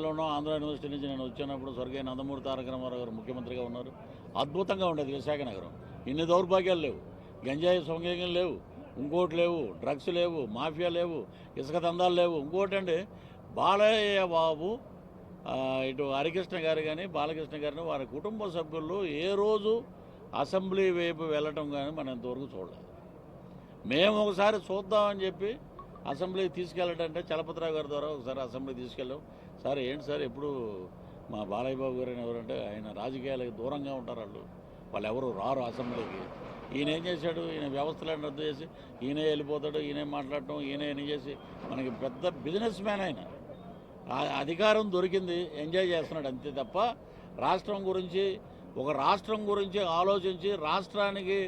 కాలేజీలో ఆంధ్ర యూనివర్సిటీ నుంచి నేను వచ్చినప్పుడు స్వర్గీయ నందమూరి తారక రామారావు గారు ముఖ్యమంత్రిగా ఉన్నారు. అద్భుతంగా ఉండేది విశాఖ నగరం. ఇన్ని దౌర్భాగ్యాలు లేవు. గంజాయి సొంగేయం లేవు. ఇంకోటి లేవు. డ్రగ్స్ లేవు. మాఫియా లేవు. ఇసుక దందాలు లేవు. ఇంకోటి అండి బాలయ్య బాబు ఇటు హరికృష్ణ గారు కానీ బాలకృష్ణ గారిని వారి కుటుంబ సభ్యులు ఏ రోజు అసెంబ్లీ వైపు వెళ్ళటం కానీ మనం ఇంతవరకు చూడలేదు. మేము ఒకసారి చూద్దామని చెప్పి అసెంబ్లీకి తీసుకెళ్ళటంటే చలపతిరావు గారి ద్వారా ఒకసారి అసెంబ్లీ తీసుకెళ్ళాం. సార్ ఏంటి సార్ ఎప్పుడు మా బాలయ్య బాబు గారు అని ఎవరంటే ఆయన రాజకీయాలకు దూరంగా ఉంటారు వాళ్ళు. వాళ్ళు ఎవరు రారు అసెంబ్లీకి. ఈయన ఏం చేశాడు? ఈయన వ్యవస్థలను రద్దు చేసి ఈయనే వెళ్ళిపోతాడు ఈయనే మాట్లాడటం ఈయన ఏం చేసి మనకి పెద్ద బిజినెస్ మ్యాన్ ఆయన. అధికారం దొరికింది ఎంజాయ్ చేస్తున్నాడు అంతే తప్ప రాష్ట్రం గురించి ఒక రాష్ట్రం గురించి ఆలోచించి రాష్ట్రానికి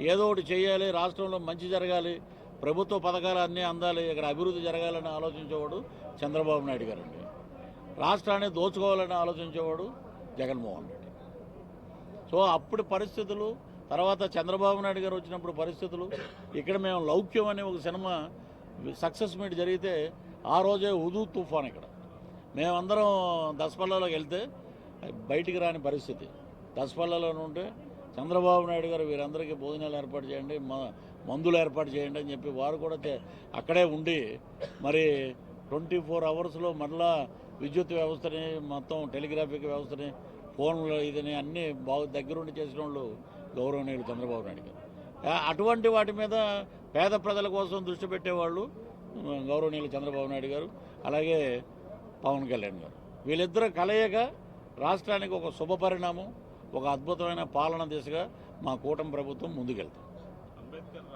ఏదో ఒకటి చేయాలి రాష్ట్రంలో మంచి జరగాలి ప్రభుత్వ పథకాలు అన్నీ అందాలి ఇక్కడ అభివృద్ధి జరగాలని ఆలోచించేవాడు చంద్రబాబు నాయుడు గారండి. రాష్ట్రాన్ని దోచుకోవాలని ఆలోచించేవాడు జగన్మోహన్ రెడ్డి. సో అప్పుడు పరిస్థితులు తర్వాత చంద్రబాబు నాయుడు గారు వచ్చినప్పుడు పరిస్థితులు ఇక్కడ మేము లౌక్యం అనే ఒక సినిమా సక్సెస్ మీట్ జరిగితే ఆ రోజే ఉదూ తుఫాన్ ఇక్కడ. మేమందరం దసపల్లాలోకి వెళ్తే బయటికి రాని పరిస్థితి. దసపల్లలో ఉంటే చంద్రబాబు నాయుడు గారు వీరందరికీ భోజనాలు ఏర్పాటు చేయండి మ- మందులు ఏర్పాటు చేయండి అని చెప్పి వారు కూడా అక్కడే ఉండి మరి ట్వంటీ ఫోర్ అవర్స్లో మరలా విద్యుత్ వ్యవస్థని మొత్తం టెలిగ్రాఫిక్ వ్యవస్థని ఫోన్లు ఇదని అన్నీ బాగా దగ్గరుండి చేసిన వాళ్ళు గౌరవనీయులు చంద్రబాబు నాయుడు గారు. అటువంటి వాటి మీద పేద ప్రజల కోసం దృష్టి పెట్టేవాళ్ళు గౌరవనీయులు చంద్రబాబు నాయుడు గారు అలాగే పవన్ కళ్యాణ్ గారు. వీళ్ళిద్దరు కలయిక రాష్ట్రానికి ఒక శుభ పరిణామం ఒక అద్భుతమైన పాలన దిశగా మా కూటమి ప్రభుత్వం ముందుకెళ్తాం అంబేద్కర్